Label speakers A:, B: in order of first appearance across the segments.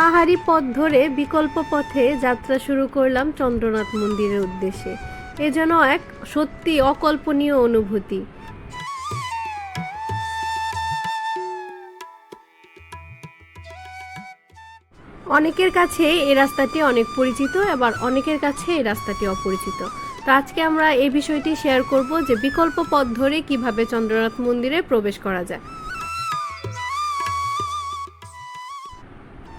A: পাহাড়ি পথ ধরে বিকল্প পথে যাত্রা শুরু করলাম চন্দ্রনাথ মন্দিরের উদ্দেশ্যে। এ যেন এক সত্যি অকল্পনীয় অনুভূতি। অনেকের কাছে এই রাস্তাটি অনেক পরিচিত, আবার অনেকের কাছে এই রাস্তাটি অপরিচিত। তো আজকে আমরা এই বিষয়টি শেয়ার করব যে বিকল্প পথ ধরে কীভাবে চন্দ্রনাথ মন্দিরে প্রবেশ করা যায়।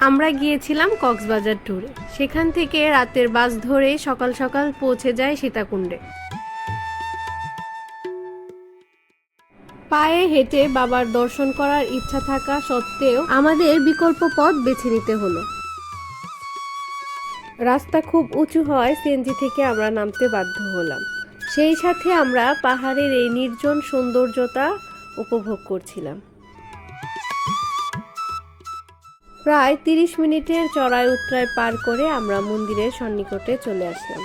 A: আমরা গিয়েছিলাম কক্সবাজার ট্যুরে সেখান থেকে রাতের বাস ধরে সকাল সকাল পৌঁছে যায় সীতাকুণ্ডে। পায়ে হেঁটে বাবার দর্শন করার ইচ্ছা থাকা সত্ত্বেও আমাদের বিকল্প পথ বেছে নিতে হলো। রাস্তা খুব উঁচু হয় সিএনজি থেকে আমরা নামতে বাধ্য হলাম। সেই সাথে আমরা পাহাড়ের এই নির্জন সৌন্দর্যতা উপভোগ করছিলাম। প্রায় তিরিশ মিনিটের চড়াই উত্তরায় পার করে আমরা মন্দিরের সন্নিকটে চলে আসলাম।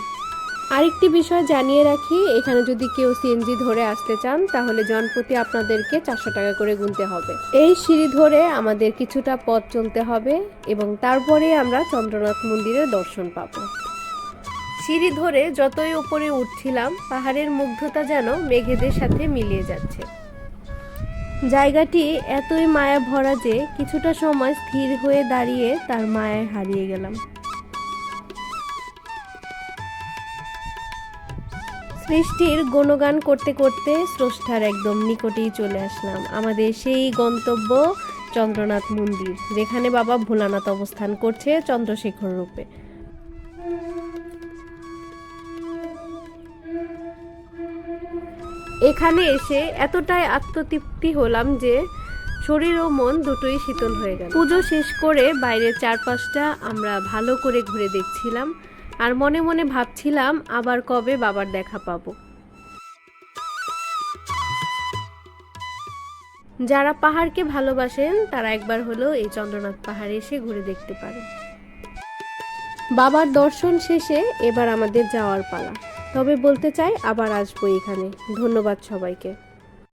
A: আরেকটি বিষয় জানিয়ে রাখি, এখানে যদি কেউ সিএনজি ধরে আসতে চান, তাহলে জনপ্রতি আপনাদেরকে চারশো টাকা করে গুনতে হবে। এই সিঁড়ি ধরে আমাদের কিছুটা পথ চলতে হবে এবং তারপরে আমরা চন্দ্রনাথ মন্দিরের দর্শন পাব। সিঁড়ি ধরে যতই উপরে উঠছিলাম, পাহাড়ের মুগ্ধতা যেন মেঘেদের সাথে মিলিয়ে যাচ্ছে। জায়গাটি এতই মায়া ভরা যে কিছুটা সময় স্থির হয়ে দাঁড়িয়ে তার মায়ায় হারিয়ে গেলাম। সৃষ্টির গুণগান করতে করতে স্রষ্টার একদম নিকটেই চলে আসলাম। আমাদের সেই গন্তব্য চন্দ্রনাথ মন্দির, যেখানে বাবা ভোলানাথ অবস্থান করছে চন্দ্রশেখর রূপে। এখানে এসে এতটাই আত্মতৃপ্তি হলাম যে শরীর ও মন দুটোই শীতল হয়ে গেল। পুজো শেষ করে বাইরের চারপাশটা আমরা ভালো করে ঘুরে দেখছিলাম আর মনে মনে ভাবছিলাম আবার কবে বাবার দেখা পাবো। যারা পাহাড়কে ভালোবাসেন, তারা একবার হলেও এই চন্দ্রনাথ পাহাড়ে এসে ঘুরে দেখতে পারেন। বাবার দর্শন শেষে এবার আমাদের যাওয়ার পালা। তবে বলতে চাই আবার আসব এখানে। ধন্যবাদ সবাইকে।